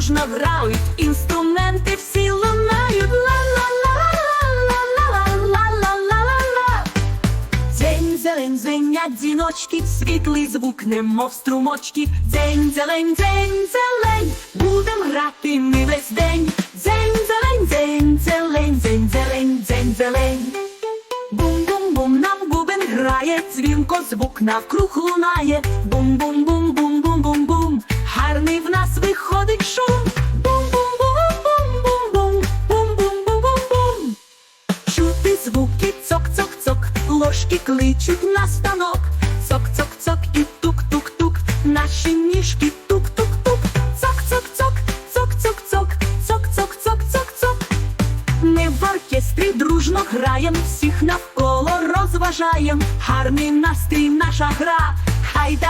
дружно грають, інструменти всі лунають. Ла-ла-ла-ла-ла-ла-ла-ла-ла-ла Дзень, зелень, звенять дзвіночки, світлий звук, немов струмочки. Дзень, зелень, дзень, зелень, будем грати ми весь день. Дзень, зелень, дзень, зелень, дзень, зелень, дзень, зелень. Бум-бум-бум нам бубен грає, дзвінко звук навкруг лунає. Бум-бум-бум. Звуки цок-цок-цок, ложки кличуть на станок. Цок-цок-цок і тук-тук-тук, наші ніжки тук-тук-тук. Цок-цок-цок, цок-цок-цок, цок-цок-цок-цок-цок. Ми в оркестрі дружно граєм, всіх навколо розважаєм. Гарний настрій наша гра, хай дарує вам щодня.